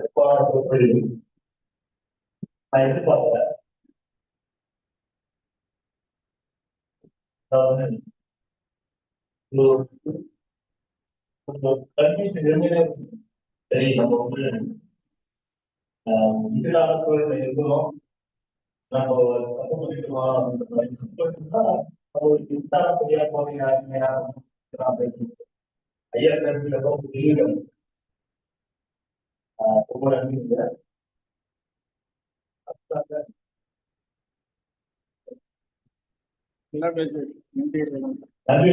நான் ஒரு சரி நம்ம வந்து ஆஹ் இருக்கிறோம் நம்ம தப்பு பண்ணிட்டு வரோம் ஒரு இன்ஸ்டா சரியா போனீங்க ஐயா கருத்துல ரொம்ப நன்றி நன்றி நன்றி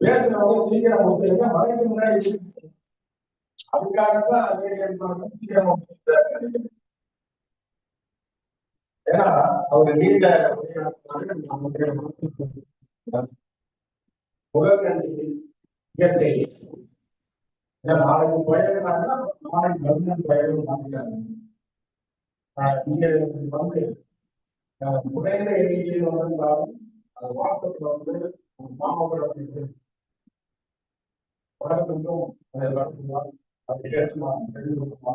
பேசுறவங்க சீக்கிரம் முடிச்சிருங்க மழைக்கு முன்னாடி அதுக்காகத்தான் சீக்கிரம் முடிச்சிருக்காரு. ஏன்னா அவங்க நீண்ட உலகண்டி இயற்கை ஏன்னா நாளைக்கு பயிர்னாங்கன்னா நாளைக்கு மருந்து பயிர் மாற்றிட்டாங்க இங்க வந்து ஆஹ் குறைந்த எண்ணிக்கையில் வந்திருந்தாலும் அது வாசத்துல வந்து மாமபுரம் வடக்குக்கும் அது வடக்குமா அது கேட்டுமா தெரிஞ்சுக்கணுமா